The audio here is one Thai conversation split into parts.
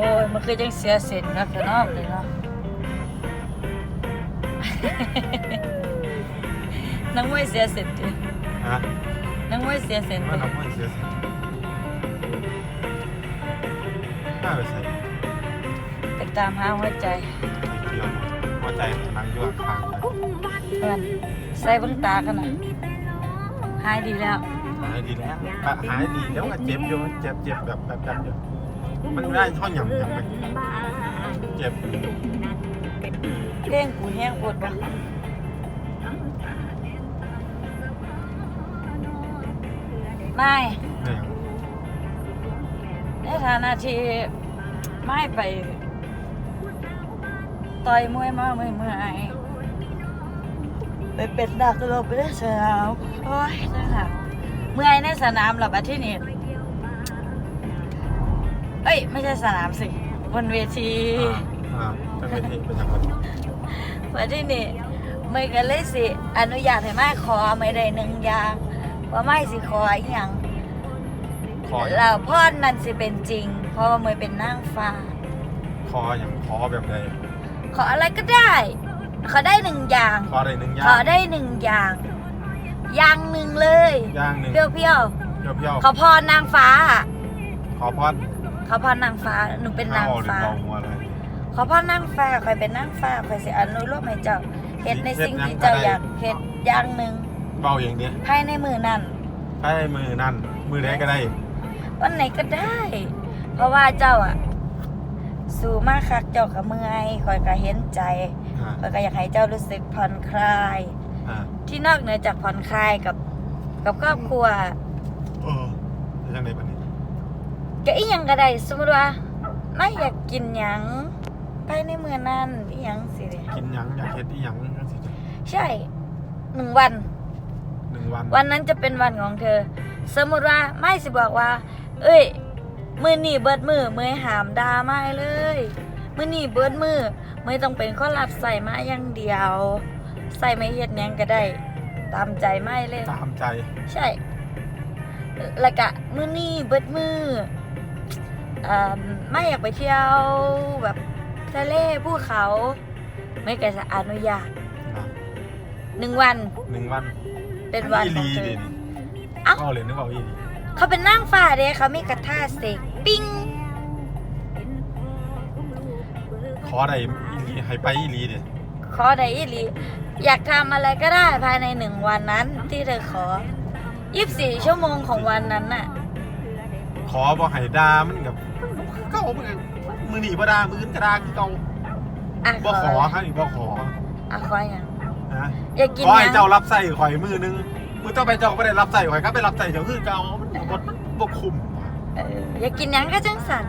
อ้ยมันคือจังเสียเส้นครับจะนอกเลยเนาะนังมวยเสียเส้นดิฮะนังมวยเสียเส้นว่าดิน้ำมันเสียสิน่าไปใส่ไปตามหาหัวใจเกี่ยวหัวใจนั่งอยู่ข้างๆไปเพื่อนใส่เบิ่งตากันนะหายดีแล้วหายดีแล้วก็หายดีแล้วก็เจ็บอยู่เจ็บเจ็บแบบแบบแบบอยู่ มันไม่ได้ท่อนหย่ำหย่ำไปเจ็บเพ่งกูแห้งปวดบ่ไม่เนี่ยในฐานะที่ไม่ไปต่อยมวยมาเมื่อยเมื่อยไปเป็นดักตลบไปได้สนามโอ้ยนะคะเมื่อยในสนามหรอบัดที่นี่ เอ้ย ไม่ใช่สนามสิ บนเวที อ่าอ่าจะไปที่ไปจังหวัดบัดที่นี่ไม่กันเลยสิ อนุญาตให้ไม่ขอไม่ได้หนึ่งอย่างว่าไม่สิขออีกอย่างคออย่างแล้วพ่อนั่นสิเป็นจริง เพราะว่าเมยเป็นนางฟ้าคออย่างคอแบบใดขออะไรก็ได้ ขอได้หนึ่งอย่างคออะไรหนึ่งย่าของได้หนึ่งอย่าง อย่างหนึ่งเลยย่างหนึ่งเปรี้ยวเปรี้ยวเปรี้ยวๆขอพรนางฟ้าๆขอพอ ดขอพรนางฟ้าหนูเป็นนางหรือฟ้าเบาหัวเลยขอพรนางฟ้าคอยเป็นนางฟ้าคอยสิอนุโลมให้เจ้าเฮ็ดในสิ่งที่เจ้าอยากเฮ็ดอย่างหนึ่งเบาอย่างเดียวภายในมือนั้นให้มือนั่นมือไหนก็ได้ วันไหนก็ได้ เพราะว่าเจ้าอะสู้มากคักเจ้าก็เมื่อยคอยก็เห็นใจอ่าคอยก็อยากให้เจ้ารู้สึกผ่อนคลายอ่าที่นอกเหนือจากผ่อนคลายกับ กับครอบครัวเออจะยังไงบ้างนี่ ก็อีหยังก็ได้สมมติว่าไม่อยากกินหยังภายในเมือนั้นอีหยังสิเด้กินหยังอยากเฮ็ดอีหยังจังสิจ้ะใช่หนึ่งวัน หนึ่งวันวันนั้นจะเป็นวันของเธอ สมมติว่าไม่สิบอกว่า เอ้ย มือนี่เบิดมือมือหามดาไม่เลย มือนี่เบิดมือมือต้องเป็นข้อรับใส่มาอย่างเดียว ใส่ไม่เฮ็ดหยังก็ได้ ตามใจไม่เลย ตามใจ ใช่ แล้วก็มือนี่เบิดมืออ่า ไม่อยากไปเที่ยวแบบทะเลภูเขาไม่ก็จะอนุญาตนะหนึ่งวันหนึ่งวันเป็นวันอีขหองลีเธเด่อนเอ้าก็เลยนึกว่าอีหลีเขาเป็นนั่งฟ้าเด้เขามีกระทาเสกปิ้งขอได้อีหลีให้ไปอีหลีเด่นขอได้อีหลีอยากทำอะไรก็ได้ภายในหนึ่งวันนั้นที่เธอขอ24ชั่วโมงของวันนั้นน่ะ ขอบ่ให้ดามันกับเก่ามันมือหนีบ่ดามืออื่นก็ดาคือเก่าอะบ่ขอครับนี่บ่ขออะขออย่างนะอยากกินขอให้ยังเจ้ารับใส่ข่อยมือหนึงมือต่อไปเจ้าก็ไม่ได้รับใส่ข่อยก็ไปรับใส่เจ้าคือเก่ามันบ่บ่คุ้มเอออยากกินหยังก็จังสัน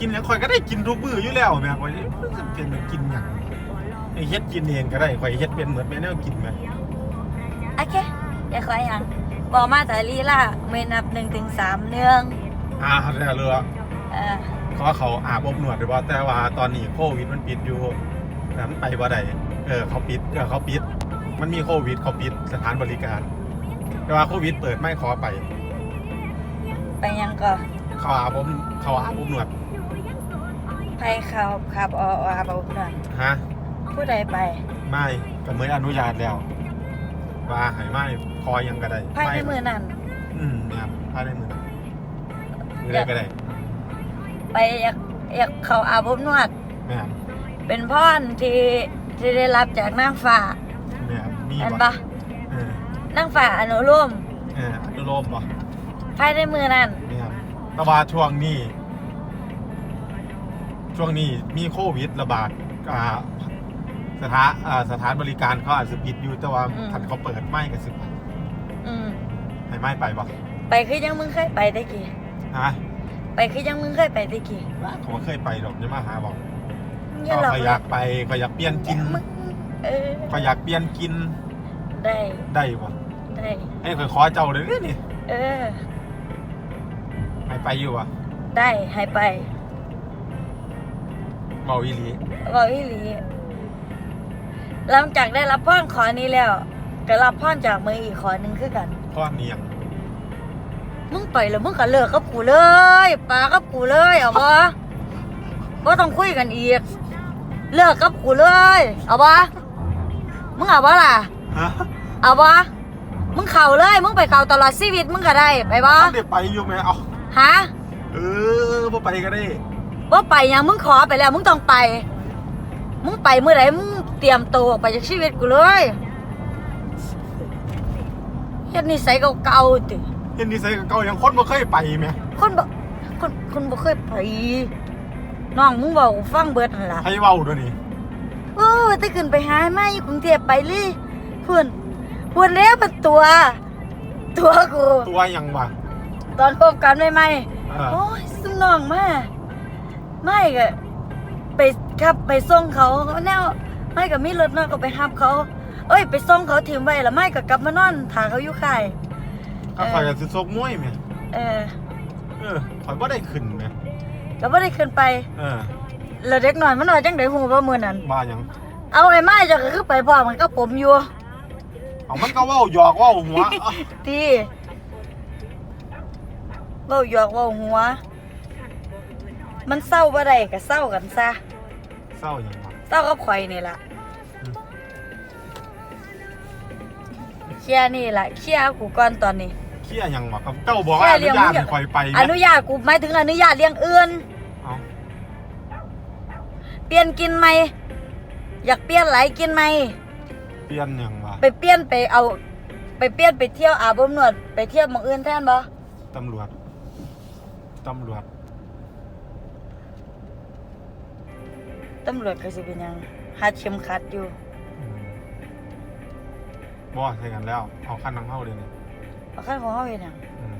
กินหยังข่อยก็ได้กินทุกมื้ออยู่แล้วแม่ข่อยจำเป็นต้องกินหยังไอ้เฮ็ดกินเองก็ได้ข่อยเฮ็ดเป็นเหมือนแม่แนวกินแม่โอเคอยากขออย่าง บอกมาแต่ลีล่าเมนับหนึ่งถึงสามเนื่องอ่าแล้วเรือเออขอเขาอาบอบนวดได้บ่แต่ว่าตอนนี้โควิดมันปิดอยู่แต่มันไปบ่ได้เออเขาปิดเออเขาปิด มันมีโควิดเขาปิดสถานบริการ แต่ว่าโควิดเปิดไม่ขอไป ไปยังก็เขาอาบอบเขาอาบอบนวดไปขับขับอออาบอบนวดฮะผู้ใดไป ไม่ก็เหมือนอนุญาตแล้ว ว่าให้ไม่คอยยังก็ได้ภายในมือนั้น อืมเนี่ยภายในมือนั้นมือได้ก็ได้ไปอยากอยากเขาอาบอบนวด แม่นเป็นพรที่ที่ได้รับจากนางฟ้าแม่นมีเห็นบ่ปะเออนางฟ้าอนุโลมเอออนุโลมบ่ภายในมือนั้น แม่นแต่ว่าช่วงนี้ ช่วงนี้มีโควิดระบาดอ่า สถานอ่าสถานบริการเขาอาจจะปิดอยู่แต่ว่าคันเขาเปิดไม่ก็สิไปอืมให้ไม่ไปบ่ไปคือยังมึงเคยไปได้กี่ฮะไปคือยังมึงเคยไปได้กี่ผมก็เคยไปดอกจะมาหาบอกอย่าก็หลอกขอยากไปขอยากเปลี่ยนกินมึงเออขอยากเปลี่ยนกินได้ได้บ่ได้ให้ขอยขอเจ้าเลยเด้อนี่เออให้ไปอยู่บ่ได้ให้ไปเมาอีหลีบอกอีหลี หลังจากได้รับพรขอนี้แล้วก็รับพรจากมืออีกขอหนึ่งคือกันข้อเนียงมึงไปแล้วมึงก็เลิกกับกูเลยปากับกูเลยเอาบ่บ่ต้องคุยกันอีก เลิกกับกูเลย เอาบ่มึงเอาบ่ล่ะ ฮะเอาบ่มึงเข่าเลย มึงไปเข่าตลอดชีวิตมึงก็ได้ไปบ่ท่านเด็ไปอยู่ไหมเอาฮะเออบ่ไปก็ได้บ่ไปหยังมึงขอไปแล้ว มึงต้องไป มึงไปเมื่อไหร่มึง เตรียมตัวออกไปจากชีวิตกูเลยเฮ็ดนิสัยเก่าๆติเห็นดีไซน์เก่าๆยังคนบ่เคยไปไหมคนบ่คนคนบ่เคยไปน้องมึงบอกฟังเบิดนั่นล่ะให้เว้าด้วยนี่โอ้ยแต่ขึ้นไปหามาอยู่กรุงเทพไปเลยเพื่อนเพื่อนแล้วเป็นตัว ตัวกู ตัวหยังวะ ตอนคบกันใหม่เอๆอโอ้ยซุ่มน้องมาไม่ก็ไปขับไปส่งเขาแนว ไม่ก็มีรถมาก็ไปหับเขา เอ้ย ไปส่งเขาถิ่มไว้แล้วไม่ก็กลับมานอนถาเขาอยู่ค่ายก็ข่อยก็สิซกมวยแหมเออเออข่อยบ่ได้ขึ้นแหมก็บ่ได้ขึ้นไปเออแล้วเด็กน้อยมันน้อยจังได๋ฮู้ว่ามื้อนั้นว่าหยังเอาไอ้ไม้เจ้าก็คือไปพร้อมมันก็ผมอยู่เอามันก็เว้าหยอกเว้าหัวเอาที่เว้าหยอกเว้าหัว มันเศร้าบ่ได้ก็เศร้ากันซะเศร้าหยังวะ เศร้ากับข่อยนี่ล่ะ เคลียร์นี่ล่ะเคลียร์กูก่อนตอนนี้ เครียดหยังวะครับเจ้าบอกว่าอนุญาตให้ข่อยไปอแหมนุญาตกูหมายถึงอนุญาตเลี้ยงอื่นเอาเปลี่ยนกินไหมอยากเปลี่ยนหลายกินไหมเปลี่ยนหยังวะไปเปลี่ยนไปเอา ไปเปลี่ยนไปเที่ยวอาบอบนวดไปเที่ยวหมองอื่นแทนบ่ตำรวจตำรวจตำรวจก็สิเป็นหยังหัดเข็มขัดอยู่อืม บ่ใช่กันแล้วเอาขั้นน้ำเข้าเลยนี่เอาขั้นของเฮาเฮ็ดหยังอืม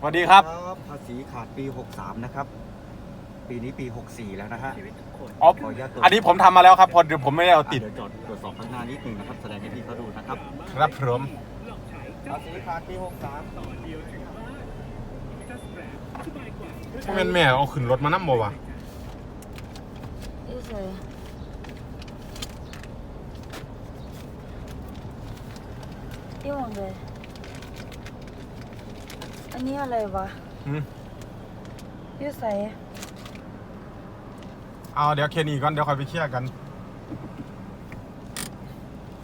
สวัสดีครับ ครับภาษีขาดปี 63 นะครับ ปีนี้ปี 64 แล้วนะฮะอ๋อ ขออนุญาตตรวจอันนี้ผมทำมาแล้วครับ พอเดี๋ยวผมไม่ได้เอาติด เดี๋ยวจดตรวจสอบข้างหน้านิดนึงนะครับ แสดงให้พี่เขาดูนะครับ ครับผม ภาษีขาดปี 63 พวกแม่นแม่เอาขึ้นรถมานั่บ่วะอีเสยที่หมองเลยอันนี้อะไรวะอืมอยูใส่เอาเดี๋ยวเคลียร์นี่ก่อนเดี๋ยวค่อยไปเคลียร์กัน